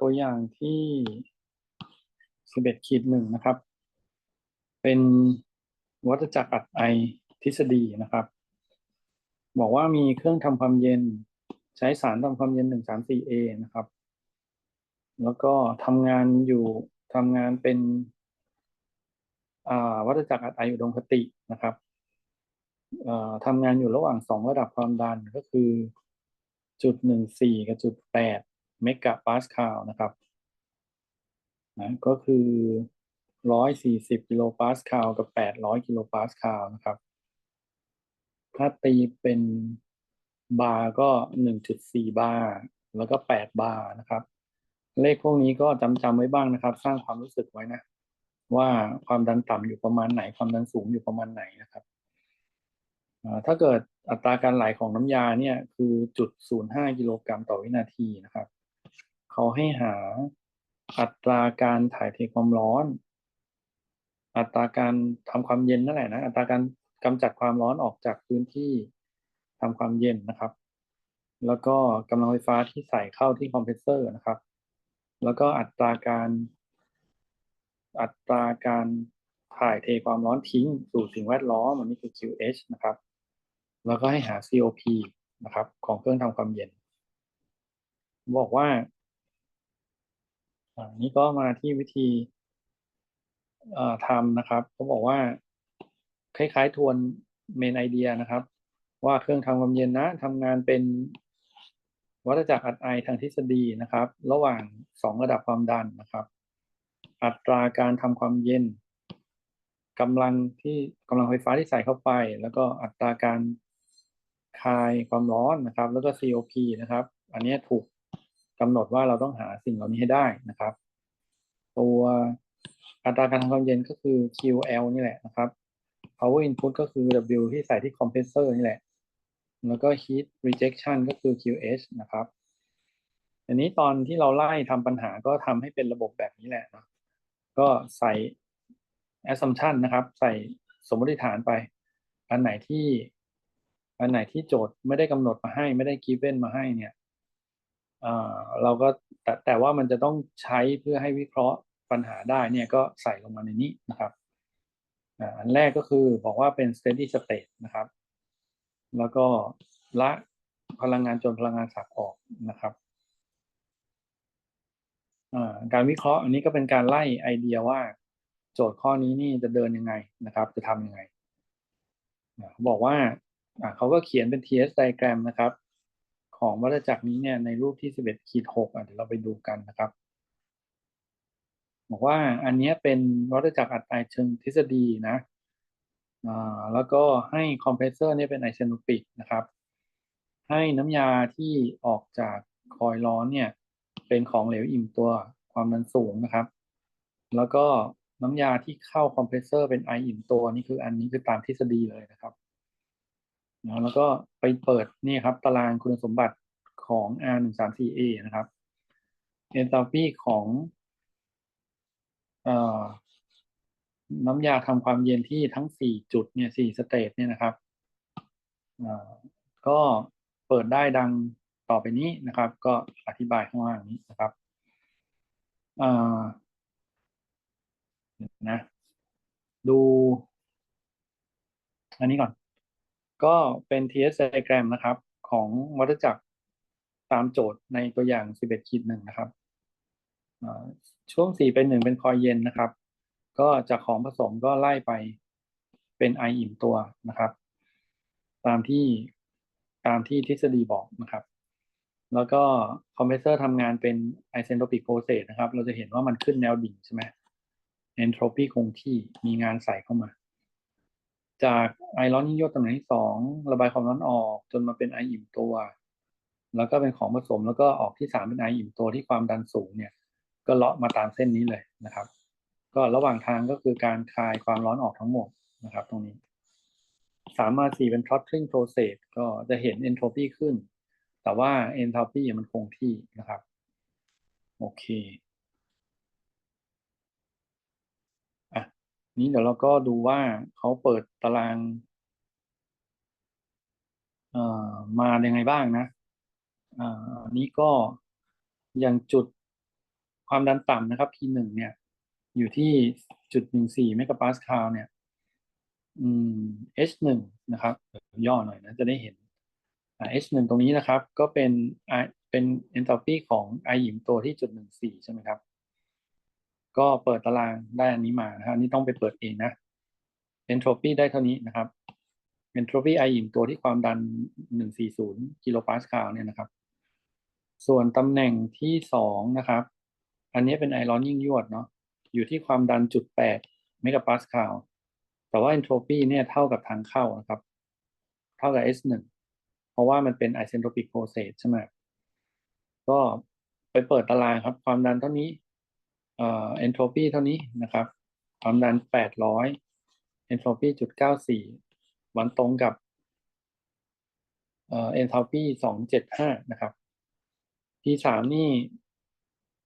ตัวอย่างที่สิบเอ็ดขีดหนึ่งนะครับ เป็นวัฏจักรอัดไอทฤษฎีนะครับ บอกว่ามีเครื่องทำความเย็นใช้สารทำความเย็นหนึ่งสามสี่เอนะครับ แล้วก็ทำงานอยู่ทำงานเป็นวัฏจักรอัดไออุดมคตินะครับทำงานอยู่ระหว่างสองระดับความดันก็คือจุดหนึ่งสี่กับจุดแปด เมกะปาสคาลนะครับนะก็คือร้อยสี่สิบกิโลปาสคาลกับแปดร้อยกิโลปาสคาลนะครับ ถ้าตีเป็นบาร์ก็หนึ่งจุดสี่บาร์แล้วก็แปดบาร์นะครับ เลขพวกนี้ก็จำจำไว้บ้างนะครับ สร้างความรู้สึกไว้นะ ว่าความดันต่ำอยู่ประมาณไหน ความดันสูงอยู่ประมาณไหนนะครับอ่าถ้าเกิดอัตราการไหลของน้ำยาเนี่ยคือจุดศูนย์ห้ากิโลกรัมต่อวินาทีนะครับ เขาให้หาอัตราการถ่ายเทความร้อน อัตราการทำความเย็นนั่นแหละนะ อัตราการกำจัดความร้อนออกจากพื้นที่ทำความเย็นนะครับ แล้วก็กำลังไฟฟ้าที่ใส่เข้าที่คอมเพรสเซอร์นะครับ แล้วก็อัตราการ อัตราการถ่ายเทความร้อนทิ้งสู่สิ่งแวดล้อมอันนี้คือ QH นะครับ แล้วก็ให้หา COP นะครับ ของเครื่องทำความเย็น บอกว่า อันนี้ก็มาที่วิธีทำนะครับเขาบอกว่า คล้ายๆทวนเมนไอเดียนะครับ ว่าเครื่องทำความเย็นนะทำงานเป็นวัฏจักรอัดไอทางทฤษฎีนะครับ ระหว่างสองระดับความดันนะครับ อัตราการทำความเย็นกำลังที่กำลังไฟฟ้าที่ใส่เข้าไป แล้วก็อัตราการคายความร้อนนะครับ แล้วก็ COP นะครับ อันนี้ถูก กำหนดว่าเราต้องหาสิ่งเหล่านี้ให้ได้นะครับ ตัวอัตราการทำความเย็นก็คือ QL นี่แหละนะครับ power input ก็คือ W ที่ใส่ที่คอมเพรสเซอร์นี่แหละ แล้วก็ heat rejection ก็คือ QH นะครับ อันนี้ตอนที่เราไล่ทำปัญหาก็ทำให้เป็นระบบแบบนี้แหละนะก็ใส่ assumption นะครับ ใส่สมมติฐานไป อันไหนที่ อันไหนที่โจทย์ไม่ได้กำหนดมาให้ไม่ได้ given มาให้เนี่ย เราก็แต่แต่ว่ามันจะต้องใช้เพื่อให้วิเคราะห์ปัญหาได้เนี่ยก็ใส่ลงมาในนี้นะครับอันแรกก็คือบอกว่าเป็น steady state นะครับ แล้วก็ละพลังงานจนพลังงานสักออกนะครับการวิเคราะห์อันนี้ก็เป็นการไล่ไอเดียว่า โจทย์ข้อนี้นี่จะเดินยังไงนะครับ จะทำยังไงอ่าบอกว่าอ่าเขาก็เขียนเป็น TS diagram นะครับ ของวัฏจักรนี้เนี่ยในรูปที่11ขีด6อะเดี๋ยวเราไปดูกันนะครับบอกว่าอันนี้เป็นวัฏจักรอัดไอเชิงทฤษฎีนะอ่าแล้วก็ให้คอมเพรสเซอร์เนี่ยเป็นไอเซโนปิกนะครับ ให้น้ำยาที่ออกจากคอยล์ร้อนเนี่ยเป็นของเหลวอิ่มตัวความดันสูงนะครับ แล้วก็น้ำยาที่เข้าคอมเพรสเซอร์เป็นไออิ่มตัวนี่คืออันนี้คือตามทฤษฎีเลยนะครับ นะแล้วก็ไปเปิดนี่ครับตารางคุณสมบัติของ R 1 3 4 A นะครับ enthalpy ของอน้ำยาทำความเย็นที่ทั้ง 4 จุดเนี่ย4สเตจเนี่ยนะครับก็เปิดได้ดังต่อไปนี้นะครับ ก็อธิบายข้างล่างนี้นะครับอ่านะ ดู อันนี้ก่อน ก็เป็น TS diagram นะครับ ของวัฏจักรตามโจทย์ในตัวอย่าง 11ขีดหนึ่งนะครับ ช่วง 4 เป็น 1 เป็นคอยเย็นนะครับ ก็จากของผสมก็ไล่ไปเป็นไออิ่มตัวนะครับ ตามที่ตามที่ทฤษฎีบอกนะครับ แล้วก็คอมเพรสเซอร์ทำงานเป็น isentropic process นะครับ เราจะเห็นว่ามันขึ้นแนวดิ่งใช่ไหม entropy คงที่มีงานใส่เข้ามา จากไอร้อนยิ่งยวดตำแหน่งที่สองระบายความร้อนออกจนมาเป็นไออิ่มตัว แล้วก็เป็นของผสมแล้วก็ออกที่สามเป็นไออิ่มตัวที่ความดันสูงเนี่ย ก็เลาะมาตามเส้นนี้เลยนะครับ ก็ระหว่างทางก็คือการคลายความร้อนออกทั้งหมดนะครับ ตรงนี้สามมาสี่เป็น throttling process ก็จะเห็น entropy ขึ้น แต่ว่า enthalpy มันคงที่นะครับ โอเค อะ นี้เดี๋ยวเราก็ดูว่าเขาเปิดตารางเอ่อมายังไงบ้างนะอ่านี้ก็อย่างจุดความดันต่ำนะครับ P หนึ่งเนี่ย อยู่ที่จุดหนึ่งสี่เมกะปาสคาลเนี่ย อืม H หนึ่งนะครับ ย่อหน่อยนะ จะได้เห็น H หนึ่งตรงนี้นะครับ ก็เป็นเป็น enthalpy ของ I หญิงตัวที่จุดหนึ่งสี่ใช่ไหมครับ ก็เปิดตารางได้อันนี้มานะครับอันนี้ต้องไปเปิดเองนะ entropy ได้เท่านี้นะครับ entropy I หญิงตัวที่ความดัน 140 กิโลปาสคาลเนี่ยนะครับ ส่วนตำแหน่งที่สองนะครับ อันนี้เป็นไอร้อนยิ่งยวดเนาะอยู่ที่ความดันจุดแปดเมกะปาสคาลแต่ว่า entropy เนี่ยเท่ากับทางเข้านะครับ เท่ากับ S1 เพราะว่ามันเป็น isentropic process ใช่ไหมก็ไปเปิดตารางครับ ความดันเท่านี้ เอ่อ entropy เท่านี้นะครับ ความดัน 800 entropy จุด94 วันตรงกับ เอ่อ enthalpy 275 นะครับ P3 นี่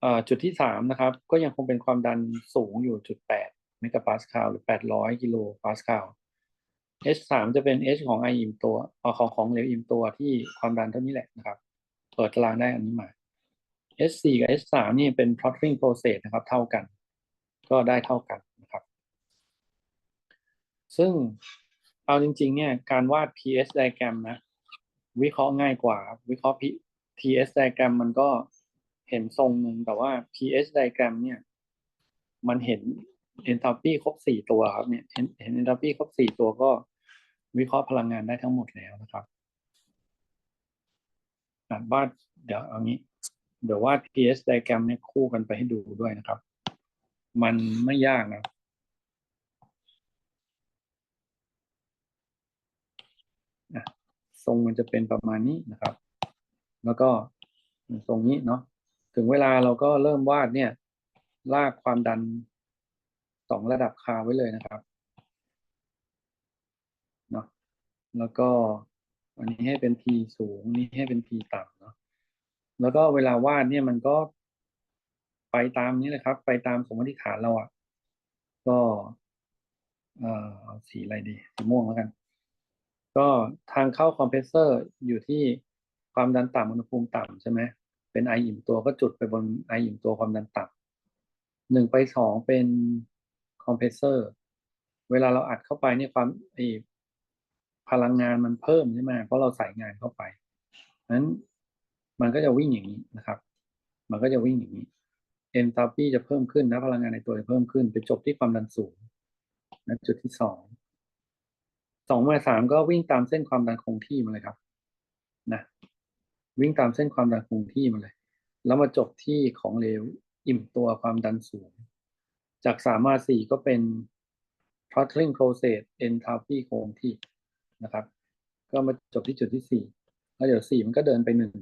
เอ่อจุดที่ 3 นะครับ ก็ยังคงเป็นความดันสูงอยู่จุด8เมกะปาสคาลหรือ 800 กิโลปาสคาล H3 จะเป็น H ของ I อิ่มตัวของของเหลวอิ่มตัวที่ความดันเท่านี้แหละนะครับ เปิดตารางได้อันนี้มา S4 กับ S3 นี่เป็น throttling process นะครับ เท่ากัน ก็ได้เท่ากันนะครับ ซึ่งเอาจริง ๆ เนี่ยการวาด PS diagram นะ วิเคราะห์ง่ายกว่า วิเคราะห์ TS diagram มันก็เห็นทรงหนึ่งแต่ว่า PS diagram เนี่ย มันเห็น enthalpy ครบสี่ตัวครับเนี่ยเห็นเห็น enthalpy ครบสี่ตัวก็วิเคราะห์พลังงานได้ทั้งหมดแล้วนะครับอ่านวาดเดี๋ยวเอางี้ เดี๋ยววาด PS diagram เนี่ยคู่กันไปให้ดูด้วยนะครับ มันไม่ยากนะทรงมันจะเป็นประมาณนี้นะครับ แล้วก็ทรงนี้เนาะ ถึงเวลาเราก็เริ่มวาดเนี่ย ลากความดันสองระดับคาไว้เลยนะครับเนาะ แล้วก็อันนี้ให้เป็น P สูง นี่ให้เป็น P ต่ำเนาะ แล้วก็เวลาวาดเนี่ยมันก็ไปตามนี้เลยครับ ไปตามสมมติฐานเราอะ่ะ ก็เอ่อสีอะไรดีสีม่วงแล้วกัน ก็ทางเข้าคอมเพรสเซอร์อยู่ที่ความดันต่ำอุณหภูมิต่ำใช่ไหมเป็นไออิ่มตัวก็จุดไปบนไออิ่มตัวความดันต่ำหนึ่งไปสองเป็นคอมเพรสเซอร์เวลาเราอัดเข้าไปเนี่ยความไอพลังงานมันเพิ่มใช่ไหมเพราะเราใส่งานเข้าไปนั้น มันก็จะวิ่งอย่างนี้นะครับ มันก็จะวิ่งอย่างนี้เอนทาปีจะเพิ่มขึ้นนะพลังงานในตัวจะเพิ่มขึ้นไปจบที่ความดันสูงนะจุดที่สองสองมาสามก็วิ่งตามเส้นความดันคงที่มาเลยครับนะวิ่งตามเส้นความดันคงที่มาเลย แล้วมาจบที่ของเหลวอิ่มตัวความดันสูง จากสามมาสี่ก็เป็น throttling process enthalpy คงที่นะครับ ก็มาจบที่จุดที่สี่แล้วเดี๋ยวสี่มันก็เดินไปหนึ่ง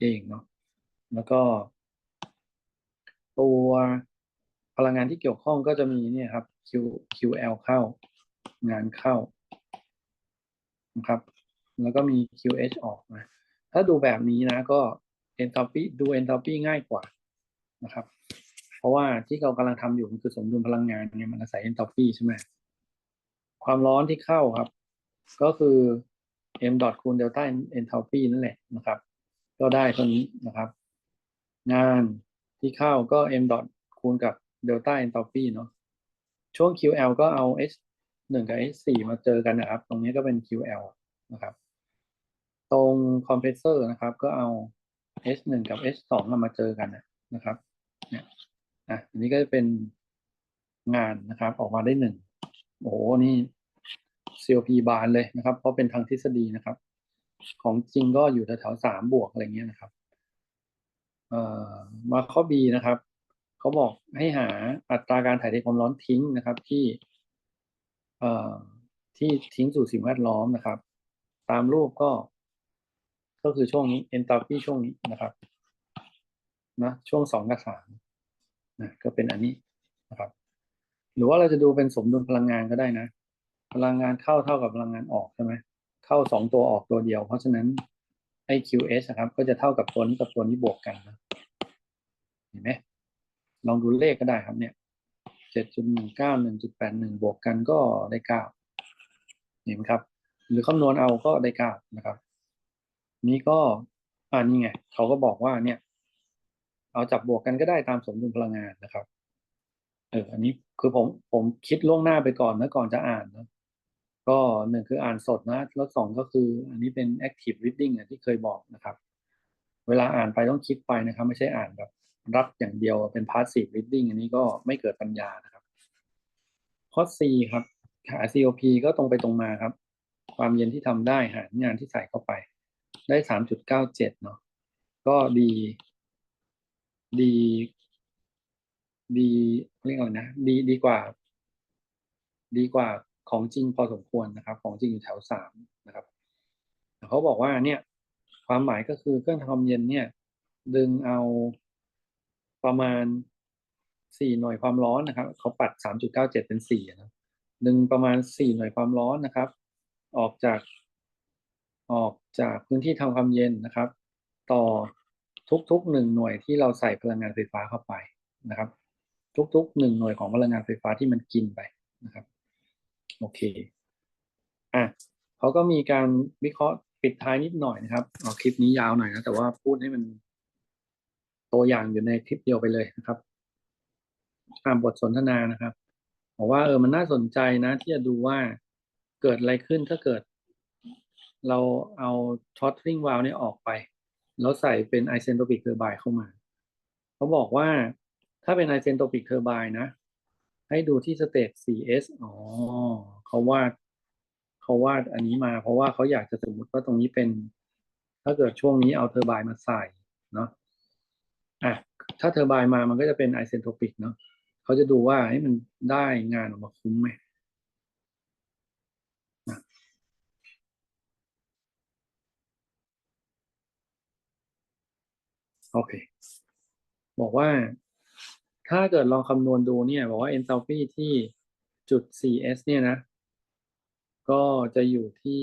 เองเนาะแล้วก็ตัวพลังงานที่เกี่ยวข้องก็จะมีเนี่ยครับ Q QL เข้า งานเข้านะครับ แล้วก็มี QH ออกนะ ถ้าดูแบบนี้นะก็ enthalpy ดู enthalpy ง่ายกว่านะครับ เพราะว่าที่เรากำลังทำอยู่มันคือสมดุลพลังงานเนี่ยมันอาศัย enthalpy ใช่ไหมความร้อนที่เข้าครับ ก็คือ m dot คูณ delta enthalpy นั่นแหละนะครับ ก็ได้เท่านี้นะครับ งานที่เข้าก็ m dot คูณกับ delta enthalpy เนาะช่วง QL ก็เอา h หนึ่งกับ h สี่มาเจอกันนะครับ ตรงนี้ก็เป็น QL นะครับ ตรงคอมเพรสเซอร์นะครับ ก็เอา h หนึ่งกับ h สองมาเจอกันนะครับเนี่ยอะอันนี้ก็จะเป็นงานนะครับ ออกมาได้หนึ่งโอ้โหนี่ COP บานเลยนะครับ เพราะเป็นทางทฤษฎีนะครับ ของจริงก็อยู่แถวๆสามบวกอะไรเงี้ยนะครับเอ่อมาข้อ B นะครับเขาบอกให้หาอัตราการถ่ายเทความร้อนทิ้งนะครับที่เอ่อที่ทิ้งสู่สิ่งแวดล้อมนะครับ ตามรูปก็ ก็คือช่วงนี้ enthalpy ช่วงนี้นะครับนะช่วงสองกับสามนะก็เป็นอันนี้นะครับ หรือว่าเราจะดูเป็นสมดุลพลังงานก็ได้นะ พลังงานเข้าเท่ากับพลังงานออกใช่ไหม เข้าสองตัวออกตัวเดียว เพราะฉะนั้นไอ้ QS ครับ ก็จะเท่ากับตัวนี้กับตัวนี้บวกกันนะเห็นไหมลองดูเลขก็ได้ครับเนี่ยเจ็ดจุดหนึ่งเก้าหนึ่งจุดแปดหนึ่งบวกกันก็ได้เก้าเห็นไหมครับ หรือคำนวณเอาก็ได้เก้านะครับ นี้ก็อ่านี่ไงเขาก็บอกว่าเนี่ย เอาจับบวกกันก็ได้ตามสมดุลพลังงานนะครับเอออันนี้คือผมผมคิดล่วงหน้าไปก่อนนะก่อนจะอ่านนะ ก็หนึ่งคืออ่านสดนะแล้วสองก็คืออันนี้เป็น active reading อะที่เคยบอกนะครับ เวลาอ่านไปต้องคิดไปนะครับ ไม่ใช่อ่านแบบรับอย่างเดียวเป็น passive reading อันนี้ก็ไม่เกิดปัญญานะครับข้อ C ครับหา COP ก็ตรงไปตรงมาครับ ความเย็นที่ทำได้หารงานที่ใส่เข้าไป ได้สามจุดเก้าเจ็ดเนาะก็ดี ดี ดีเรียกอะไรนะ ดีดีกว่า ดีกว่า ของจริงพอสมควรนะครับ ของจริงอยู่แถวสามนะครับเขาบอกว่าเนี่ยความหมายก็คือเครื่องทำความเย็นเนี่ย ดึงเอาประมาณสี่หน่วยความร้อนนะครับเขาปัดสามจุดเก้าเจ็ดเป็นสี่นะดึงประมาณสี่หน่วยความร้อนนะครับ ออกจากออกจากพื้นที่ทำความเย็นนะครับ ต่อทุกๆหนึ่งหน่วยที่เราใส่พลังงานไฟฟ้าเข้าไปนะครับ ทุกๆหนึ่งหน่วยของพลังงานไฟฟ้าที่มันกินไปนะครับ โอเคอะเขาก็มีการวิเคราะห์ปิดท้ายนิดหน่อยนะครับเอาคลิปนี้ยาวหน่อยนะแต่ว่าพูดให้มัน ตัวอย่างอยู่ในคลิปเดียวไปเลยนะครับอ่านบทสนทนานะครับบอกว่าเออมันน่าสนใจนะ ที่จะดูว่าเกิดอะไรขึ้นถ้าเกิด เราเอาช็อตริงวาลเนี่ยออกไป แล้วใส่เป็นไอเซนโทปิกเทอร์ไบเข้ามา เขาบอกว่าถ้าเป็นไอเซนโทปิกเทอร์ไบนะ ให้ดูที่สเตจ 4s อ๋อเขาวาดเขาวาดอันนี้มา เพราะว่าเขาอยากจะสมมติว่าตรงนี้เป็น ถ้าเกิดช่วงนี้เอาเทอร์ไบมาใส่เนาะอะถ้าเทอร์ไบมามันก็จะเป็นไอเซนโทปิกเนาะเขาจะดูว่าให้มันได้งานออกมาคุ้มไหมโอเค บอกว่า ถ้าเกิดลองคำนวณดูเนี่ย บอกว่า enthalpy ที่จุด 4s เนี่ยนะ ก็จะอยู่ที่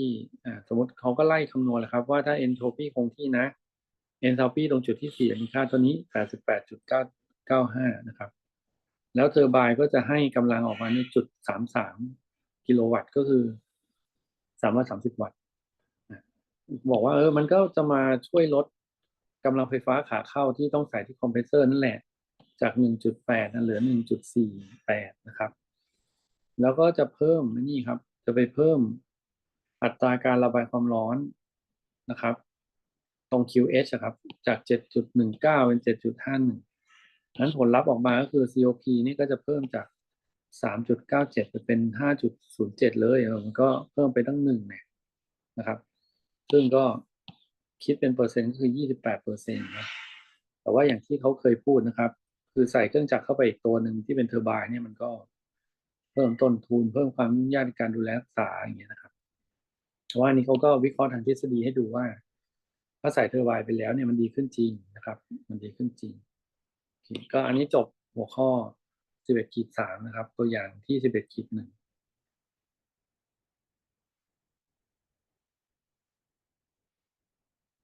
สมมติเขาก็ไล่คำนวณแหละครับ ว่าถ้า entropy คงที่นะ enthalpy ตรงจุดที่ 4 มีค่าเท่านี้ 88.995 นะครับ แล้วเทอร์ไบน์ก็จะให้กำลังออกมาในจุด 33 กิโลวัตต์ก็คือ 330 วัตต์ บอกว่าเออ มันก็จะมาช่วยลดกำลังไฟฟ้าขาเข้าที่ต้องใส่ที่คอมเพรสเซอร์นั่นแหละ จาก 1.8นะเหลือ 1.48 นะครับ แล้วก็จะเพิ่มนี่ครับ จะไปเพิ่มอัตราการระบายความร้อนนะครับ ตรง QH ครับ จาก 7.19 เป็น 7.51นั้นผลลัพธ์ออกมาก็คือ COP นี่ก็จะเพิ่มจาก 3.97 ไปเป็น 5.07 เลย มันก็เพิ่มไปตั้งหนึ่งเนี่ยนะครับ ซึ่งก็คิดเป็นเปอร์เซ็นต์ก็คือ 28เปอร์เซ็นต์นะแต่ว่าอย่างที่เขาเคยพูดนะครับ คือใส่เครื่องจักรเข้าไปอีกตัวหนึ่งที่เป็นเทอร์ไบน์เนี่ยมันก็เพิ่มต้นทุนเพิ่มความยุ่งยากในการดูแลรักษาอย่างเงี้ยนะครับแต่ว่านี้เขาก็วิเคราะห์ทางทฤษฎีให้ดูว่า ถ้าใส่เทอร์ไบน์ไปแล้วเนี่ยมันดีขึ้นจริงนะครับ มันดีขึ้นจริง ก็อันนี้จบหัวข้อ 11ขีด3นะครับ ตัวอย่างที่ 11ขีด1